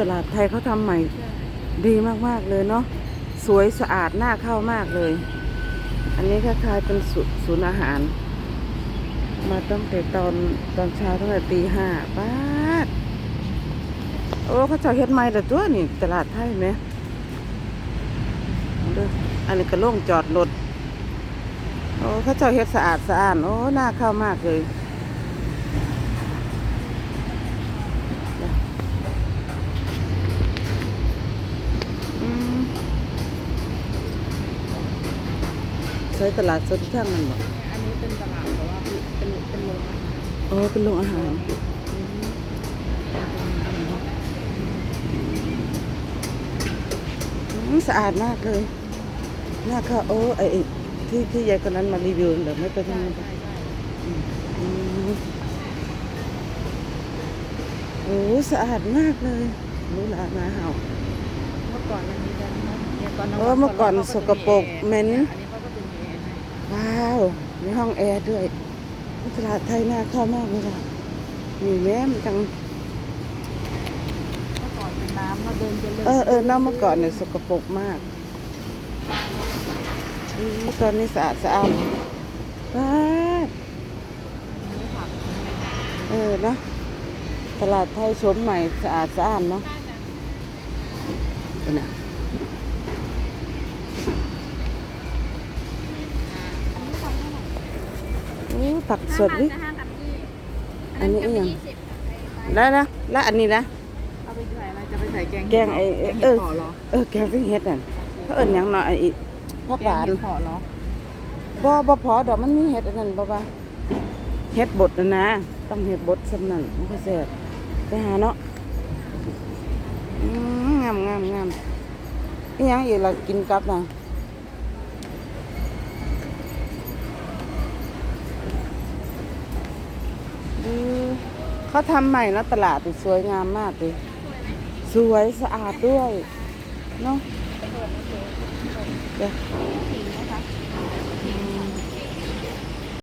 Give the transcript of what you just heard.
ตลาดไทยเขาทำใหม่ดีมากๆเลยเนาะสวยสะอาดน่าเข้ามากเลย อันนี้คล้ายๆเป็นศูนย์อาหาร มาตั้งแต่ตอนตอนเช้าตั้งแต่ตีห้าป้าดโอ้เขาจะเฮ็ดใหม่แต่ตัวนี่ตลาดไทยไหมอันนี้ก็โล่งจอดรถโอ้เขาจะเฮ็ดสะอาดสะอาดโอ้น่าเข้ามากเลย ช้ตลาดสดที่ทั้งมันบ่อันนี้เป็นตลาดแต่ว่าเป็นเป็นโรงอาหารโอ้เป็นโรงอาหารอืมสะอาดมากเลยน่าเข้าโอ้ไอไอ้ที่ที่ยายคนนั้นมารีวิวเดี๋ยวไม่ไปใช่ทำใช่ใช่อืมโอ้สะอาดมากเลยรู้ละนาเห่าเมื่อก่อนมันมีแต่เนี่ยตอนเออเมื่อก่อนสกปรกเหม็น มีห้องแอร์ด้วย ตลาดไทยน่าเข้ามากเลยค่ะมีแม่มนจังเมื่อก่อนเป็นน้ำเราเดินจะเลยเออเออน้ำเมื่อก่อนเนี่ยสกปรกมากอืมตอนนี้สะอาดสะอาดว้าวเออเนอะตลาดไทยชมใหม่สะอาดสะอาดเนาะเป็นอะ อู้ผักสดดิอันนี้อีหยังแล้วนะแล้วอันนี้นะ เอาไปใส่อะไรจะไปใส่แกงแกงไอ้แกงเอเห็อดเผาะเหรอเออแกงที่เฮ็ดน่ะเขาเอิ้นหยังเนาะไอ้ผักแกหวางนเห็ดเผาะเหรอบ่บ่พอดอกมันมีเห็ดอันนั้นบ่ว่าเห็ดบดนะนะต้องเห็ดบดสำนั่นมันก็แซ่บไปหาเนาะอืมงามงามงามอีหยังอีกล่ะกินกับน่ะอือ เขาทำใหม่แล้วตลาดสวยงามมากเลยสวยสะอาดด้วยเนาะ